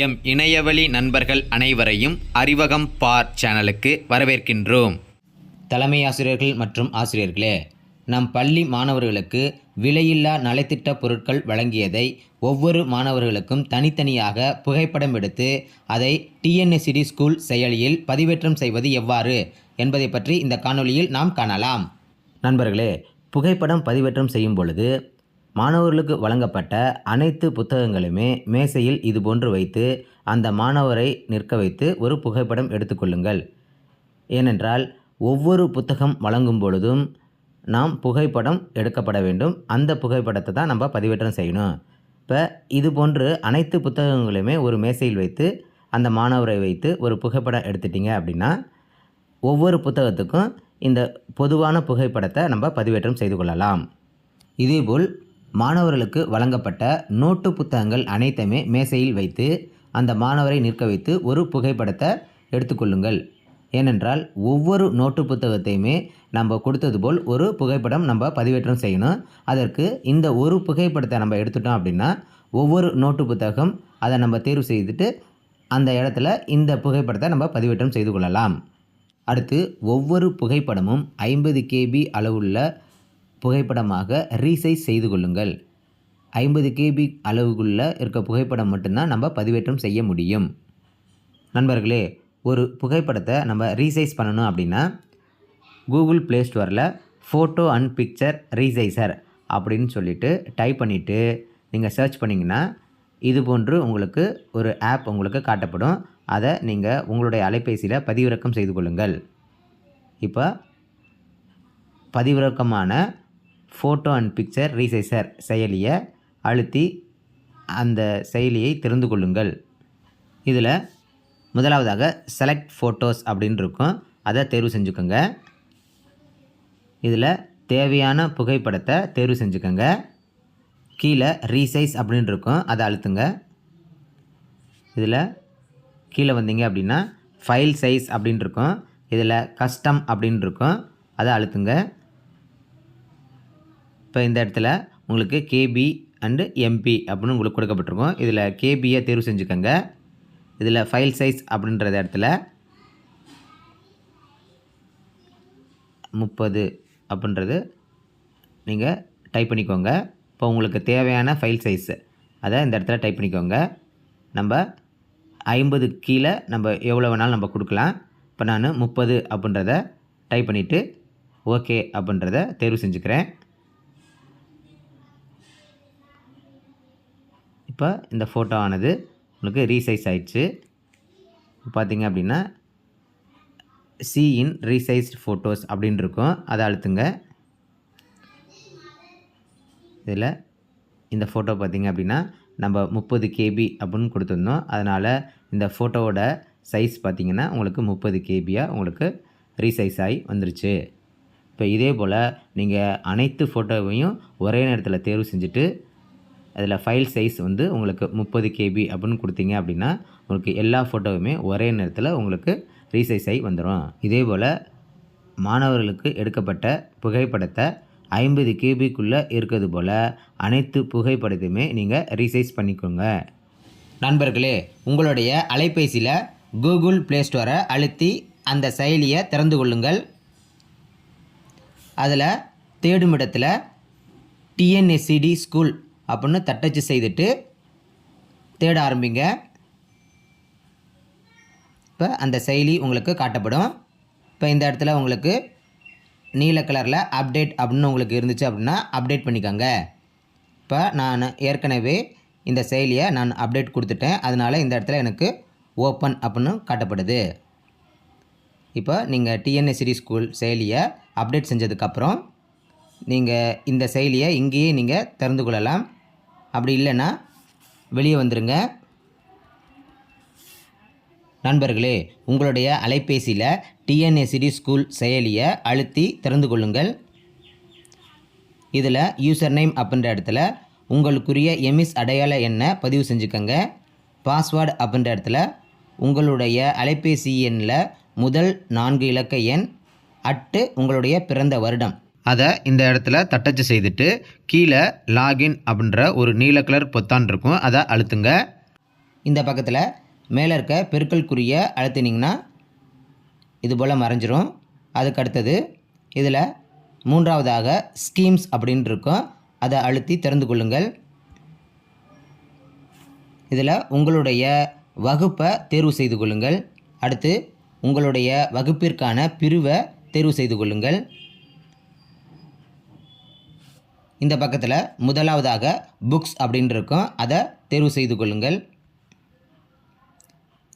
M இணையவழி நண்பர்கள் அனைவரையும் அறிவகம் பார் சேனலுக்கு வரவேற்கின்றோம். தலைமை ஆசிரியர்கள் மற்றும் ஆசிரியர்களே நம் பள்ளி மாணவர்களுக்கு விலையில்லா நலத்திட்ட பொருட்கள் வழங்கியதை ஒவ்வொரு மாணவர்களுக்கும் தனித்தனியாக புகைப்படம் எடுத்து அதை டிஎன்எஸ்சிடி ஸ்கூல் செயலியில் பதிவேற்றம் செய்வது எவ்வாறு என்பதை பற்றி இந்த காணொளியில் நாம் காணலாம். நண்பர்களே புகைப்படம் பதிவேற்றம் செய்யும் பொழுது மாணவர்களுக்கு வழங்கப்பட்ட அனைத்து புத்தகங்களுமே மேசையில் இதுபோன்று வைத்து அந்த மாணவரை நிற்க வைத்து ஒரு புகைப்படம் எடுத்துக்கொள்ளுங்கள் ஏனென்றால் ஒவ்வொரு புத்தகம் வழங்கும் பொழுதும் நாம் புகைப்படம் எடுக்கப்பட வேண்டும். அந்த புகைப்படத்தை தான் நம்ம பதிவேற்றம் செய்யணும். இப்போ இது போன்று அனைத்து புத்தகங்களையுமே ஒரு மேசையில் வைத்து அந்த மாணவரை வைத்து ஒரு புகைப்படம் எடுத்துட்டிங்க அப்படின்னா ஒவ்வொரு புத்தகத்துக்கும் இந்த பொதுவான புகைப்படத்தை நம்ம பதிவேற்றம் செய்து கொள்ளலாம். இதேபோல் மாணவர்களுக்கு வழங்கப்பட்ட நோட்டு புத்தகங்கள் அனைத்துமே மேசையில் வைத்து அந்த மாணவரை நிற்க வைத்து ஒரு புகைப்படத்தை எடுத்துக்கொள்ளுங்கள். ஏனென்றால் ஒவ்வொரு நோட்டு புத்தகத்தையுமே நம்ம கொடுத்தது போல் ஒரு புகைப்படம் நம்ம பதிவேற்றம் செய்யணும். அதற்கு இந்த ஒரு புகைப்படத்தை நம்ம எடுத்துட்டோம் அப்படின்னா ஒவ்வொரு நோட்டு புத்தகம் அதை நம்ம தேர்வு செய்துட்டு அந்த இடத்துல இந்த புகைப்படத்தை நம்ம பதிவேற்றம் செய்து கொள்ளலாம். அடுத்து ஒவ்வொரு புகைப்படமும் ஐம்பது கேபி அளவுள்ள புகைப்படமாக ரீசைஸ் செய்து கொள்ளுங்கள். ஐம்பது கேபி அளவுக்குள்ளே இருக்க புகைப்படம் மட்டும்தான் நம்ம பதிவேற்றம் செய்ய முடியும். நண்பர்களே ஒரு புகைப்படத்தை நம்ம ரீசைஸ் பண்ணணும் அப்படின்னா கூகுள் ப்ளே ஸ்டோரில் ஃபோட்டோ அண்ட் பிக்சர் ரீசைசர் அப்படின்னு சொல்லிட்டு டைப் பண்ணிவிட்டு நீங்கள் சர்ச் பண்ணிங்கன்னா இது போன்று உங்களுக்கு ஒரு ஆப் உங்களுக்கு காட்டப்படும். அதை நீங்கள் உங்களுடைய அலைபேசியில் பதிவிறக்கம் செய்து கொள்ளுங்கள். இப்போ பதிவிறக்கமான ஃபோட்டோ அண்ட் பிக்சர் ரீசைசர் செயலியை அழுத்தி அந்த செயலியை திறந்து கொள்ளுங்கள். இதில் முதலாவதாக செலக்ட் ஃபோட்டோஸ் அப்படின்னு இருக்கும் அதை தேர்வு செஞ்சுக்கோங்க. இதில் தேவையான புகைப்படத்தை தேர்வு செஞ்சுக்கோங்க. கீழே ரீசைஸ் அப்படின்னு இருக்கும் அதை அழுத்துங்க. இதில் கீழே வந்தீங்க அப்படின்னா ஃபைல் சைஸ் அப்படின்னு இருக்கும் இதில் கஸ்டம் அப்படின்னு இருக்கும் அதை அழுத்துங்க. இப்போ இந்த இடத்துல உங்களுக்கு கேபி அண்டு எம்பி அப்படின்னு உங்களுக்கு கொடுக்கப்பட்டிருக்கும். இதில் கேபியை தேர்வு செஞ்சுக்கோங்க. இதில் ஃபைல் சைஸ் அப்படின்றத இடத்துல முப்பது அப்படின்றது நீங்கள் டைப் பண்ணிக்கோங்க. இப்போ உங்களுக்கு தேவையான ஃபைல் சைஸு அதை இந்த இடத்துல டைப் பண்ணிக்கோங்க. நம்ம ஐம்பது கீழே நம்ம எவ்வளோ வேணாலும் நம்ம கொடுக்கலாம். இப்போ நான் முப்பது அப்படின்றத டைப் பண்ணிவிட்டு ஓகே அப்படின்றத தேர்வு செஞ்சுக்கிறேன். இப்போ இந்த ஃபோட்டோ ஆனது உங்களுக்கு ரீசைஸ் ஆயிடுச்சு. பார்த்தீங்க அப்படின்னா சி இன் ரீசைஸ்ட் ஃபோட்டோஸ் அப்படின்னு இருக்கும். அதை அழுத்துங்க. இதில் இந்த ஃபோட்டோ பார்த்திங்க அப்படின்னா நம்ம முப்பது கேபி அப்படின்னு கொடுத்துருந்தோம். அதனால் இந்த ஃபோட்டோவோட சைஸ் பார்த்திங்கன்னா உங்களுக்கு முப்பது கேபியாக உங்களுக்கு ரீசைஸ் ஆகி வந்துருச்சு. இப்போ இதே போல் நீங்கள் அனைத்து ஃபோட்டோவையும் ஒரே நேரத்தில் தேர்வு செஞ்சுட்டு அதில் ஃபைல் சைஸ் வந்து உங்களுக்கு முப்பது கேபி அப்படின்னு கொடுத்தீங்க அப்படின்னா உங்களுக்கு எல்லா ஃபோட்டோவுமே ஒரே நேரத்தில் உங்களுக்கு ரீசைஸ் ஆகி வந்துடும் இதே போல் மாணவர்களுக்கு எடுக்கப்பட்ட புகைப்படத்தை ஐம்பது கேபிக்குள்ளே இருக்கிறது போல் அனைத்து புகைப்படத்தையுமே நீங்கள் ரீசைஸ் பண்ணிக்கோங்க. நண்பர்களே உங்களுடைய அலைபேசியில் கூகுள் ப்ளே ஸ்டோரை அழுத்தி அந்த செயலியை திறந்து கொள்ளுங்கள். அதில் தேடும் இடத்துல டிஎன்எஸ்சிடி ஸ்கூல் அப்படின்னு தட்டச்சு செய்துட்டு தேட ஆரம்பிங்க. இப்போ அந்த செயலி உங்களுக்கு காட்டப்படும். இப்போ இந்த இடத்துல உங்களுக்கு நீல கலரில் அப்டேட் அப்படின்னு உங்களுக்கு இருந்துச்சு அப்படின்னா அப்டேட் பண்ணிக்கோங்க. இப்போ நான் ஏற்கனவே இந்த செயலியை நான் அப்டேட் கொடுத்துட்டேன். அதனால் இந்த இடத்துல எனக்கு ஓப்பன் அப்படின்னு காட்டப்படுது. இப்போ நீங்கள் டிஎன்எஸ்சிடி ஸ்கூல் செயலியை அப்டேட் செஞ்சதுக்கப்புறம் நீங்கள் இந்த செயலியை இங்கேயே நீங்கள் திறந்து கொள்ளலாம். அப்படி இல்லைன்னா வெளியே வந்துடுங்க நண்பர்களே உங்களுடைய அலைபேசியில் டிஎன்எஸ்சிடி ஸ்கூல் செயலியை அழுத்தி திறந்து கொள்ளுங்கள். இதில் யூசர் நேம் அப்படின்ற இடத்துல உங்களுக்குரிய எமிஸ் அடையாள எண்ணை பதிவு செஞ்சுக்கோங்க. பாஸ்வேர்டு அப்படின்ற இடத்துல உங்களுடைய அலைபேசி எண்ணில் முதல் நான்கு இலக்க எண் அட்டு உங்களுடைய பிறந்த வருடம். அதை இந்த இடத்துல தட்டச்சு செய்துட்டு கீழே லாகின் அப்படின்ற ஒரு நீல கலர் பொத்தான் இருக்கும். அதை அழுத்துங்க. இந்த பக்கத்தில் மேலே இருக்க பெருக்கல் குறியை அழுத்தினீங்கன்னா இது போல் மறைஞ்சிரும். அதுக்கு அடுத்தது இதில் மூன்றாவதாக ஸ்கீம்ஸ் அப்படின்னு இருக்கும். அதை அழுத்தி திறந்து கொள்ளுங்கள். இதில் உங்களுடைய வகுப்பை தேர்வு செய்து கொள்ளுங்கள். அடுத்து உங்களுடைய வகுப்பிற்கான பிரிவை தேர்வு செய்து கொள்ளுங்கள். இந்த பக்கத்தில் முதலாவதாக புக்ஸ் அப்படின்னு இருக்கும் அதை தேர்வு செய்து கொள்ளுங்கள்.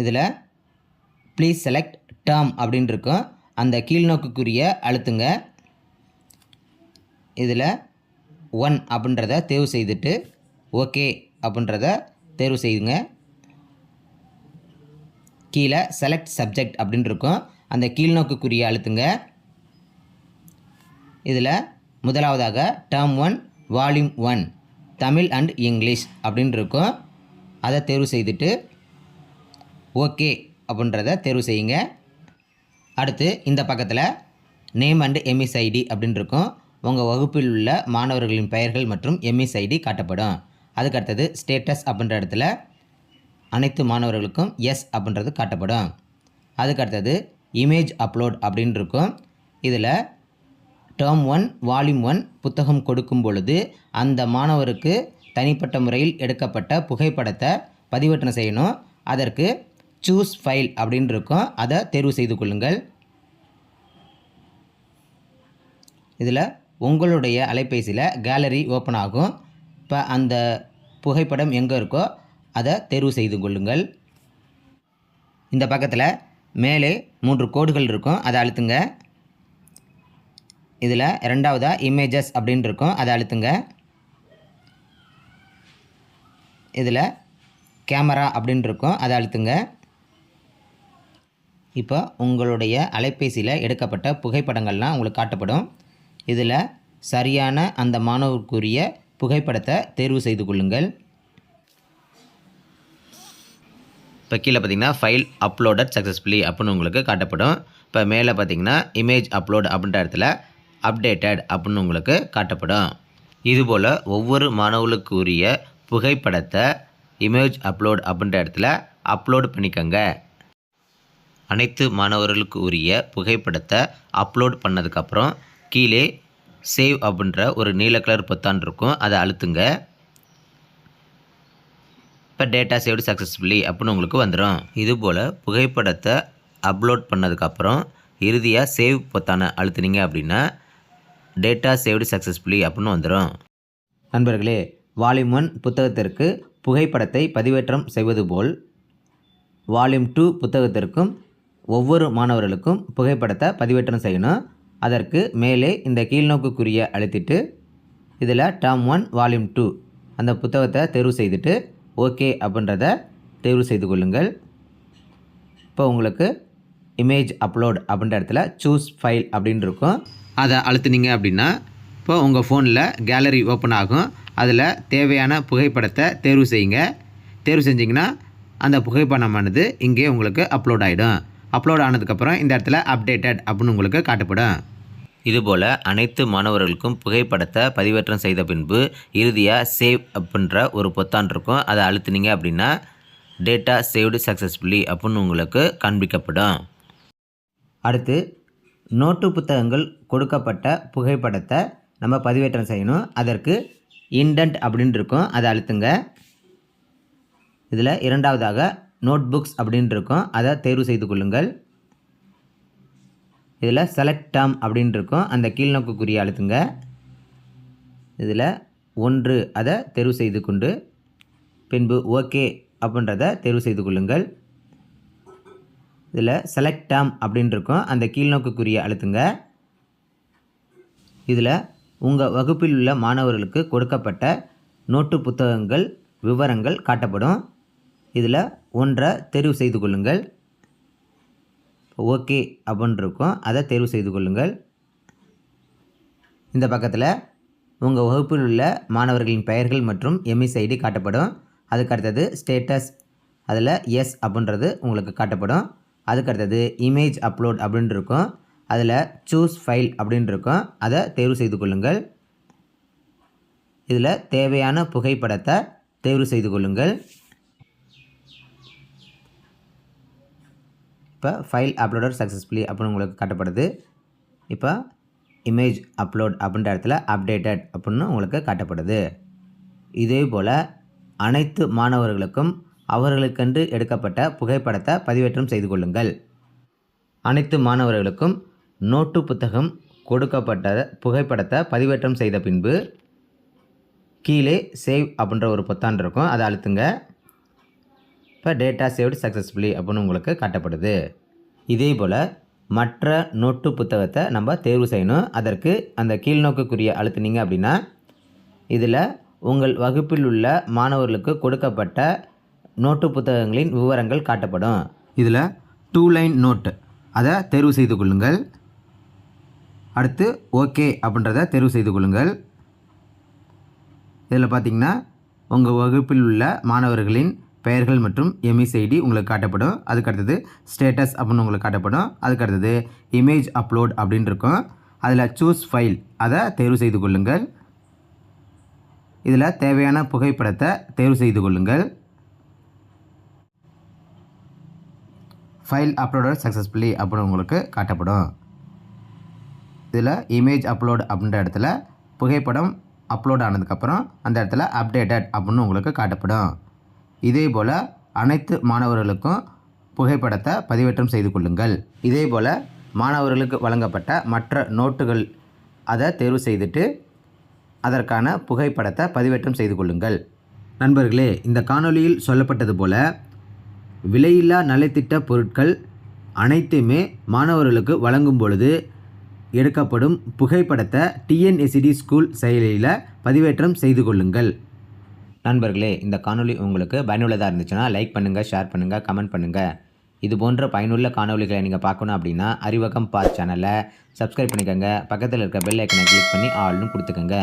இதில் ப்ளீஸ் செலக்ட் டேர்ம் அப்படின்னு இருக்கும் அந்த கீழ்நோக்குக்குரிய அழுத்துங்க. இதில் ஒன் அப்படின்றத தேர்வு செய்துட்டு ஓகே அப்படின்றத தேர்வு செய்யுங்க. கீழே செலக்ட் சப்ஜெக்ட் அப்படின்னு இருக்கும் அந்த கீழ்நோக்குக்குரிய அழுத்துங்க. இதில் முதலாவதாக term one volume one Tamil and English அப்படின்னு இருக்கும் அதை தேர்வு செய்துட்டு ஓகே அப்படின்றத தேர்வு செய்யுங்க. அடுத்து இந்த பக்கத்தில் நேம் அண்டு எம்எஸ்ஐடி அப்படின்னு இருக்கும் உங்கள் வகுப்பில் உள்ள மாணவர்களின் பெயர்கள் மற்றும் எம்எஸ்ஐடி காட்டப்படும். அதுக்கு அடுத்தது ஸ்டேட்டஸ் அப்படின்ற இடத்துல அனைத்து மாணவர்களுக்கும் எஸ் அப்படின்றது காட்டப்படும். அதுக்கு அடுத்தது இமேஜ் அப்லோட் அப்படின்னு இருக்கும் இதில் டேர்ம் ஒன் வால்யூம் ஒன் புத்தகம் கொடுக்கும் பொழுது அந்த மாணவருக்கு தனிப்பட்ட முறையில் எடுக்கப்பட்ட புகைப்படத்தை பதிவேற்றம் செய்யணும். அதற்கு சூஸ் ஃபைல் அப்படின்னு இருக்கும். அதை தேர்வு செய்து கொள்ளுங்கள். இதில் உங்களுடைய அலைபேசியில் கேலரி ஓப்பன் ஆகும். இப்போ அந்த புகைப்படம் எங்கே இருக்கோ அதை தேர்வு செய்து கொள்ளுங்கள். இந்த பக்கத்தில் மேலே மூன்று கோடுகள் இருக்கும். அதை அழுத்துங்க. இதில் ரெண்டாவதாக இமேஜஸ் அப்படின்னு இருக்கும் அதை அழுத்துங்க. இதில் கேமரா அப்படின்னு இருக்கும் அதை அழுத்துங்க. இப்போ உங்களுடைய அலைபேசியில் எடுக்கப்பட்ட புகைப்படங்கள்லாம் உங்களுக்கு காட்டப்படும். இதில் சரியான அந்த மாணவருக்குரிய புகைப்படத்தை தேர்வு செய்து கொள்ளுங்கள். இப்போ கீழே பார்த்தீங்கன்னா ஃபைல் அப்லோடட் சக்ஸஸ்ஃபுல்லி அப்படின்னு உங்களுக்கு காட்டப்படும். இப்போ மேலே பார்த்தீங்கன்னா இமேஜ் அப்லோட் அப்படின்ற இடத்துல அப்டேட்டட் அப்படின்னு உங்களுக்கு காட்டப்படும். இதுபோல் ஒவ்வொரு மாணவர்களுக்கு உரிய புகைப்படத்தை இமேஜ் அப்லோட் அப்படின்ற இடத்துல அப்லோட் பண்ணிக்கோங்க. அனைத்து மாணவர்களுக்கு உரிய புகைப்படத்தை அப்லோட் பண்ணதுக்கப்புறம் கீழே சேவ் அப்படின்ற ஒரு நீல கலர் பொத்தான் இருக்கும் அதை அழுத்துங்க. இப்போ டேட்டா சேவ்டு சக்ஸஸ்ஃபுல்லி அப்படின்னு உங்களுக்கு வந்துடும் இதுபோல் புகைப்படத்தை அப்லோட் பண்ணதுக்கப்புறம் இறுதியாக சேவ் பொத்தானை அழுத்துனீங்க அப்படின்னா டேட்டா சேவ்டு சக்ஸஸ்ஃபுல்லி அப்படின்னு வந்துடும் நண்பர்களே வால்யூம் ஒன் புத்தகத்திற்கு புகைப்படத்தை பதிவேற்றம் செய்வது போல் வால்யூம் டூ புத்தகத்திற்கும் ஒவ்வொரு மாணவர்களுக்கும் புகைப்படத்தை பதிவேற்றம் செய்யணும். அதற்கு மேலே இந்த கீழ்நோக்குக்குரிய அழுத்திட்டு இதில் டேர்ம் ஒன் வால்யூம் டூ அந்த புத்தகத்தை தேர்வு செய்துட்டு ஓகே அப்படின்றத தேர்வு செய்து கொள்ளுங்கள். இப்போ உங்களுக்கு இமேஜ் அப்லோட் அப்படின்ற இடத்துல சூஸ் ஃபைல் அப்படின்னு இருக்கும் அதை அழுத்துனீங்க அப்படின்னா இப்போ உங்கள் ஃபோனில் கேலரி ஓப்பன் ஆகும். அதில் தேவையான புகைப்படத்தை தேர்வு செய்யுங்க. தேர்வு செஞ்சிங்கன்னா அந்த புகைப்படமானது இங்கே உங்களுக்கு அப்லோட் ஆகிடும் அப்லோட் ஆனதுக்கப்புறம் இந்த இடத்துல அப்டேட்டட் அப்படின்னு உங்களுக்கு காட்டப்படும். இதுபோல் அனைத்து மாணவர்களுக்கும் புகைப்படத்தை பதிவேற்றம் செய்த பின்பு இறுதியாக சேவ் அப்படின்ற ஒரு பொத்தான் இருக்கும். அதை அழுத்துனீங்க அப்படின்னா டேட்டா சேவ்டு சக்ஸஸ்ஃபுல்லி அப்படின்னு உங்களுக்கு காண்பிக்கப்படும். அடுத்து நோட்டு புத்தகங்கள் கொடுக்கப்பட்ட புகைப்படத்தை நம்ம பதிவேற்றம் செய்யணும். அதற்கு இண்டன்ட் அப்படின்னு இருக்கும் அதை அழுத்துங்க. இதில் இரண்டாவதாக நோட் புக்ஸ் அப்படின்னு இருக்கும் அதை தேர்வு செய்து கொள்ளுங்கள். இதில் செலக்ட் டேம் அப்படின்னு இருக்கும் அந்த கீழ்நோக்குக்குரிய அழுத்துங்க. இதில் ஒன்று அதை தேர்வு செய்து கொண்டு பின்பு ஓகே அப்படின்றத தேர்வு செய்து கொள்ளுங்கள். இதில் செலக்ட் டேம் அப்படின்னு இருக்கும் அந்த கீழ்நோக்குக்குரிய அழுத்துங்க. இதில் உங்கள் வகுப்பில் உள்ள மாணவர்களுக்கு கொடுக்கப்பட்ட நோட்டு புத்தகங்கள் விவரங்கள் காட்டப்படும். இதில் ஒன்றை தெரிவு செய்து கொள்ளுங்கள். ஓகே அப்படின்னு இருக்கும் அதை தேர்வு செய்து கொள்ளுங்கள். இந்த பக்கத்தில் உங்கள் வகுப்பில் உள்ள மாணவர்களின் பெயர்கள் மற்றும் எம்இஸ் ஐடி காட்டப்படும். அதுக்கு அடுத்தது ஸ்டேட்டஸ் அதில் எஸ் அப்படின்றது உங்களுக்கு காட்டப்படும். அதுக்கு அடுத்தது இமேஜ் அப்லோட் அப்படின்னு இருக்கும். அதில் சூஸ் ஃபைல் அப்படின்னு இருக்கும். அதை தேர்வு செய்து கொள்ளுங்கள். இதில் தேவையான புகைப்படத்தை தேர்வு செய்து கொள்ளுங்கள். இப்போ ஃபைல் அப்லோடர் சக்ஸஸ்ஃபுல்லி அப்படின்னு உங்களுக்கு காட்டப்படுது. இப்போ இமேஜ் அப்லோட் அப்படின்ற இடத்துல அப்டேட்டட் அப்படின்னு உங்களுக்கு காட்டப்படுது. இதே போல் அனைத்து மாணவர்களுக்கும் அவர்களுக்கென்று எடுக்கப்பட்ட புகைப்படத்தை பதிவேற்றம் செய்து கொள்ளுங்கள். அனைத்து மாணவர்களுக்கும் நோட்டு புத்தகம் கொடுக்கப்பட்ட புகைப்படத்தை பதிவேற்றம் செய்த பின்பு கீழே சேவ் அப்படின்ற ஒரு பொத்தான் இருக்கும். அதை அழுத்துங்க. இப்போ டேட்டா சேவ்டு சக்ஸஸ்ஃபுல்லி அப்படின்னு உங்களுக்கு காட்டப்படுது. இதே போல் மற்ற நோட்டு புத்தகத்தை நம்ம தேர்வு செய்யணும். அதற்கு அந்த கீழ்நோக்குக்குரிய அழுத்துனீங்க அப்படின்னா இதில் உங்கள் வகுப்பில் உள்ள மாணவர்களுக்கு கொடுக்கப்பட்ட நோட்டு புத்தகங்களின் விவரங்கள் காட்டப்படும். இதில் டூ லைன் நோட்டு அதை தேர்வு செய்து கொள்ளுங்கள். அடுத்து ஓகே அப்படின்றத தேர்வு செய்து கொள்ளுங்கள். இதில் பார்த்தீங்கன்னா உங்கள் வகுப்பில் உள்ள மாணவர்களின் பெயர்கள் மற்றும் எம்இசைடி உங்களுக்கு காட்டப்படும். அதுக்கு அடுத்தது ஸ்டேட்டஸ் அப்படின்னு உங்களுக்கு காட்டப்படும். அதுக்கு அடுத்தது இமேஜ் அப்லோட் அப்படின்னு இருக்கும். அதில் சூஸ் ஃபைல் அதை தேர்வு செய்து கொள்ளுங்கள். இதில் தேவையான புகைப்படத்தை தேர்வு செய்து கொள்ளுங்கள். ஃபைல் அப்லோடட் சக்ஸஸ்ஃபுல்லி அப்படின்னு உங்களுக்கு காட்டப்படும். இதில் இமேஜ் அப்லோட் அப்படின்ற இடத்துல புகைப்படம் அப்லோட் ஆனதுக்கப்புறம் அந்த இடத்துல அப்டேட்டட் அப்படின்னு உங்களுக்கு காட்டப்படும். இதே போல் அனைத்து மாணவர்களுக்கும் புகைப்படத்தை பதிவேற்றம் செய்து கொள்ளுங்கள். இதே போல் மாணவர்களுக்கு வழங்கப்பட்ட மற்ற நோட்டுகள் அதை தேர்வு செய்துட்டு அதற்கான புகைப்படத்தை பதிவேற்றம் செய்து கொள்ளுங்கள். நண்பர்களே இந்த காணொளியில் சொல்லப்பட்டது போல் விலையில்லா நலத்திட்ட பொருட்கள் அனைத்துமே மாணவர்களுக்கு வழங்கும் பொழுது எடுக்கப்படும் புகைப்படத்தை டிஎன்எஸ்சிடி ஸ்கூல் செயலியில் பதிவேற்றம் செய்து கொள்ளுங்கள். நண்பர்களே இந்த காணொளி உங்களுக்கு பயனுள்ளதாக இருந்துச்சுன்னா லைக் பண்ணுங்கள் ஷேர் பண்ணுங்கள் கமெண்ட் பண்ணுங்கள் இது போன்ற பயனுள்ள காணொளிகளை நீங்கள் பார்க்கணும் அப்படின்னா அறிவகம் பார் சேனலை சப்ஸ்கிரைப் பண்ணிக்கோங்க. பக்கத்தில் இருக்க பெல் ஐக்கனை கிளிக் பண்ணி ஆல்னு கொடுத்துக்கோங்க.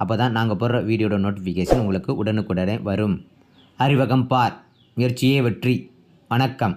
அப்போ தான் நாங்கள் போடுற வீடியோட நோட்டிஃபிகேஷன் உங்களுக்கு உடனுக்குடனே வரும். அறிவகம் பார் முயற்சியே வெற்றி. வணக்கம்.